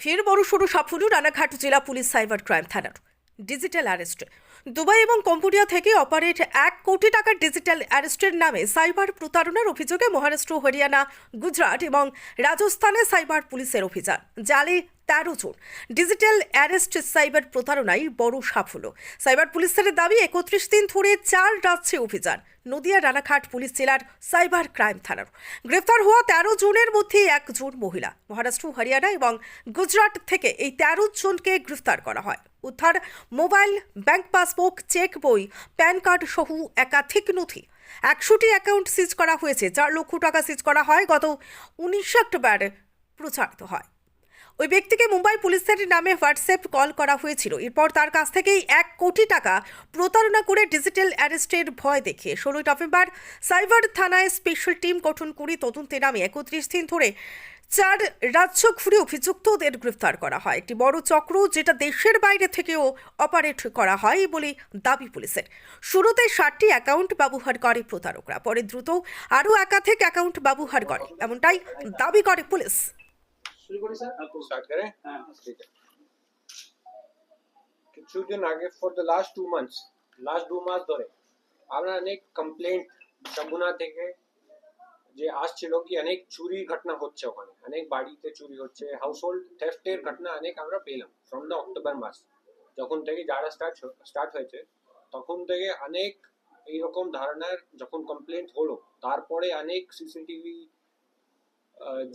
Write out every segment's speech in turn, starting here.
ফের বড় সড়ো সাফল্য রানাঘাট জেলা পুলিশ সাইবার ক্রাইম থানার। Digital arrest. দুবাই এবং কম্বোডিয়া থেকে অপারেট এক কোটি টাকার ডিজিটাল অ্যারেস্টের নামে সাইবার প্রতারণার অভিযোগে মহারাষ্ট্র, হরিয়ানা, গুজরাট এবং রাজস্থানে সাইবার পুলিশের অভিযান। জালে তেরো জন। ডিজিটাল অ্যারেস্ট সাইবার প্রতারণায় বড় সাফল্য। সাইবার পুলিশের দাবি, একত্রিশ দিন ধরে চার রাজ্যে অভিযান। নদিয়া, রানাঘাট পুলিশ জেলার সাইবার ক্রাইম থানার। গ্রেফতার হওয়া তেরো জনের মধ্যে একজন মহিলা। মহারাষ্ট্র, হরিয়ানা এবং গুজরাট থেকে এই তেরো জনকে গ্রেফতার করা হয়। উদ্ধার, মোবাইল, ব্যাংক পাসবুক, চেক বই, প্যান কার্ড সহ একাধিক নথি। একশোটি অ্যাকাউন্ট সিজ করা হয়েছে, চার লক্ষ টাকা সিজ করা হয়। গত উনিশে অক্টোবর প্রচারিত হয়। ওই ব্যক্তিকে মুম্বাই পুলিশের নামে হোয়াটসঅ্যাপ কল করা হয়েছিল। এরপর তার কাছ থেকেই এক কোটি টাকা প্রতারণা করে ডিজিটাল অ্যারেস্টের ভয় দেখে ষোলোই নভেম্বর সাইবার থানায় স্পেশাল টিম গঠন করে তদন্তে নামে একত্রিশ দিন ধরে চার রাজ্য ঘুরে অভিযুক্তদের গ্রেফতার করা হয়। একটি বড় চক্র যেটা দেশের বাইরে থেকেও অপারেট করা হয় বলে দাবি পুলিশের। শুরুতে ষাটটি অ্যাকাউন্ট ব্যবহার করে প্রতারকরা পরে দ্রুত আরও একাধিক অ্যাকাউন্ট ব্যবহার করে এমনটাই দাবি করে পুলিশ। শুরু করি স্যার? স্টার্ট করেं হ্যাঁ ঠিক কিছুদিন আগে for the last two months last মাস ধরে আমরা অনেক কমপ্লেন্ট শম্ভুনা থেকে যে আসছিল কি, অনেক চুরি ঘটনা হচ্ছে ওখানে। অনেক বাড়িতে চুরি হচ্ছে হাউস হোল্ড থেফটের ঘটনা অনেক আমরা পেলাম ফ্রম দ্য অক্টোবর মাস। যখন থেকে যারা স্টার্ট স্টার্ট হয়েছে, তখন থেকে অনেক এইরকম ধারণার যখন কমপ্লেন্ট হলো, তারপরে অনেক সিসিটিভি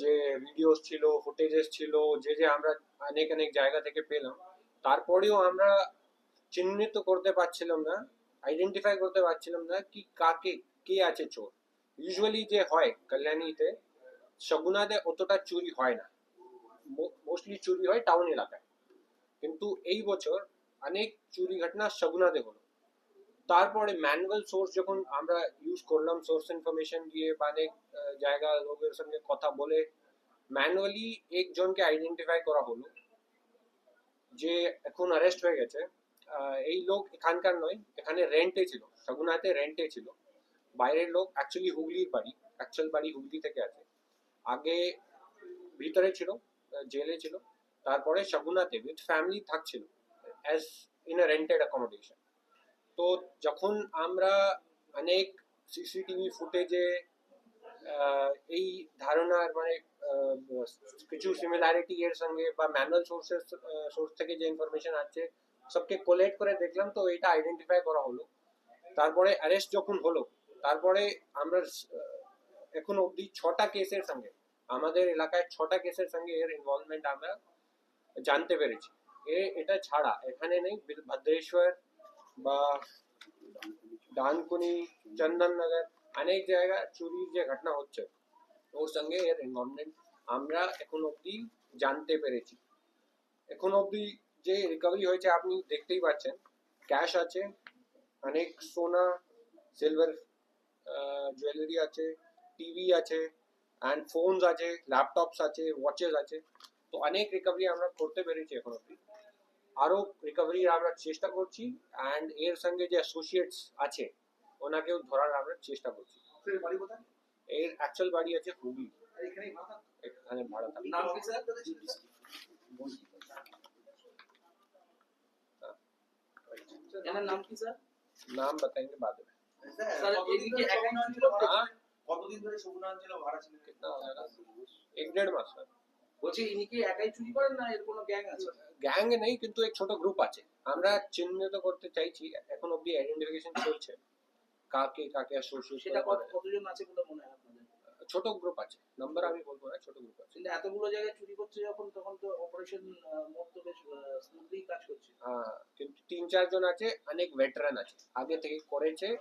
যে ভিডিওস ছিল ফুটেজেস ছিল, যে যে আমরা অনেক অনেক জায়গা থেকে পেলাম, তারপরেও আমরা চিহ্নিত করতে পারছিলাম না আইডেন্টিফাই করতে পারছিলাম না কি, কাকে, কে আছে চোর। ইউজুয়ালি যে হয়, কল্যাণীতে শগুনাতে অতটা চুরি হয় না। মোস্টলি চুরি হয় টাউন এলাকায়। কিন্তু এই বছর অনেক চুরি ঘটনা শগুনাতে হলো। তারপরে ম্যানুয়াল সোর্স যখন আমরা ইউজ করলাম সোর্স ইনফরমেশন দিয়ে বা অনেক জায়গা, লোকের সঙ্গে কথা বলে ম্যানুয়ালি একজনকে আইডেন্টিফাই করা হলো যে এখন অ্যারেস্ট হয়ে গেছে। এই লোক এখানকার নয়, এখানে রেন্টে ছিল সগুনাতে রেন্টে ছিল। বাইরের লোক অ্যাকচুয়ালি হুগলির বাড়ি অ্যাকচুয়াল বাড়ি হুগলি থেকে আছে। আগে ভিতরে ছিল জেলে ছিল, তারপরে সগুনাতে with family থাকছিল as in a rented accommodation তো যখন আমরা অনেক সিসিটিভি ফুটেজে এই ধারণার মানে কিছু সিমিলারিটি এর সঙ্গে বা ম্যানুয়াল সোর্সের সোর্স থেকে যে ইনফরমেশন আছে সবকে কোলেক্ট করে দেখলাম, তো এটা আইডেন্টিফাই করা হলো। তারপরে অ্যারেস্ট যখন হলো তারপরে আমরা এখন অবধি ছটা কেসের সঙ্গে, আমাদের এলাকায় ছটা কেসের সঙ্গে এর ইনভলভমেন্ট আমরা জানতে পেরেছি। এ, এটা ছাড়া এখানে নেই ভদ্রেশ্বর বা ডানকুনি, চন্দননগর, অনেক জায়গায় চুরির যে ঘটনা হচ্ছে, ওর সঙ্গে এর ইনভলভমেন্ট আমরা এখন অবধি জানতে পেরেছি। এখন অবধি যে রিকভারি হয়েছে, আপনি দেখতেই পাচ্ছেন ক্যাশ আছে, অনেক সোনা সিলভার জুয়েলারি আছে টিভি আছে অ্যান্ড ফোনস আছে ল্যাপটপস আছে ওয়াচেস আছে তো অনেক রিকভারি আমরা করতে পেরেছি এখন অবধি আরো রিকভারির আমরা চেষ্টা করছি অ্যান্ড এর সঙ্গে যে অ্যাসোসিয়েটস আছে ওনাকেও ধরার আমরা চেষ্টা করছি আপনার বাড়ি কোথায় এর অ্যাকচুয়াল বাড়ি আছে হুগলি আর এখানেই ভাড়া থাকেন? এখানে ভাড়া থাকে নাম কি স্যার এনার নাম কি স্যার नाम बताएंगे बाद में হ্যাঁ। ছোট গ্রুপ আছে। আমরা চিহ্নিত করতে চাইছি এখন আইডেন্টিফিকেশন চলছে। কাকে কাকে আছে ছোট গ্রুপ আছে। নাম্বার আমি বলব না ছোট গ্রুপ আছে। কিন্তু এতগুলো জায়গায় চুরি করছে যখন তখন তো অপারেশন মোট বেশ স্মুথলি কাজ করছে। হ্যাঁ কিন্তু তিন চারজন আছে অনেক ভেটারান আছে। আগে থেকে করেছে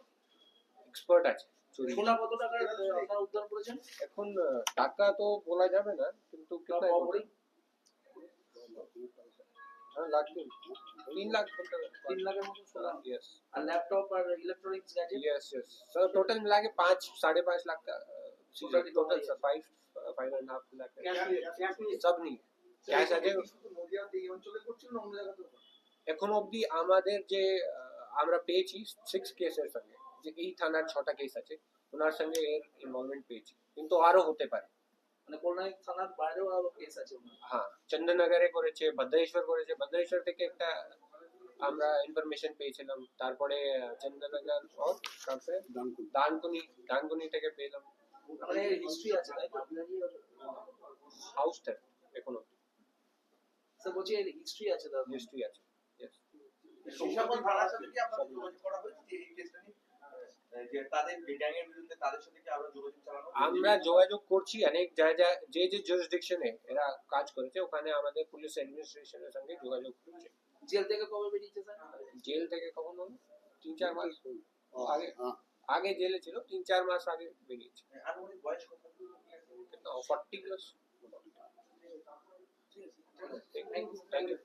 এক্সপার্ট আছে চুরি সোনা কত টাকা আপনারা উদ্ধার করেছেন এখন আহ, টাকা তো বলা যাবে না কিন্তু বা कितना বড়ি हाँ लाख तीन तीन लाख তিন লাখের মতো সোনা यस আর ল্যাপটপ আর electronics gadget yes yes sir total मिला के पाँच साढ़े पाँच लाख का Total total total sir five five and half lakh का। ক্যাশ सब नहीं ক্যাশ আছে নদিয়াতে এই অঞ্চলে করছিল না অন্য জায়গাতে এখন অবধি আমাদের যে আহ, আমরা পেয়েছি সিক্স কেসের সঙ্গে যে এই থানার ছটা কেস আছে ওনার সঙ্গে এর ইনভলভমেন্ট পেয়েছি। কিন্তু আরও হতে পারে। মানে কল্যাণী থানার বাইরেও আরও কেস আছে হ্যাঁ চন্দননগরে করেছে ভদ্রেশ্বর করেছে। ভদ্রেশ্বর থেকে একটা আমরা ইনফরমেশন পেয়েছিলাম। তারপরে চন্দননগর और কাছে দানকুনি দানকুনি থেকে পেলাম। মানে হিস্ট্রি আছে তাই তো? হাউস থেকে এখন। স্যার বলছি এর হিস্ট্রি আছে দাদা হিস্ট্রি আছে Yes. থানার সাথে কি আপনাদের যোগাযোগ করা হয়েছে এই কেসটা যে তাদের গ্যাং বিরুদ্ধে তাদের সাথে কি আমরা যোগাযোগ চালানো আমরা যোগাযোগ করছি অনেক জায়গা যে যে জুরিসডিকশনে এরা কাজ করেছে ওখানে আমাদের পুলিশ অ্যাডমিনিস্ট্রেশনের সঙ্গে যোগাযোগ করছে। জেল থেকে কবে বেরিয়েছে স্যার? জেল থেকে কখন তিন চার মাস আগে আগে জেলে ছিল তিন চার মাস আগে বেরিয়েছে। আনুমানিক বয়স কত? Forty plus thank you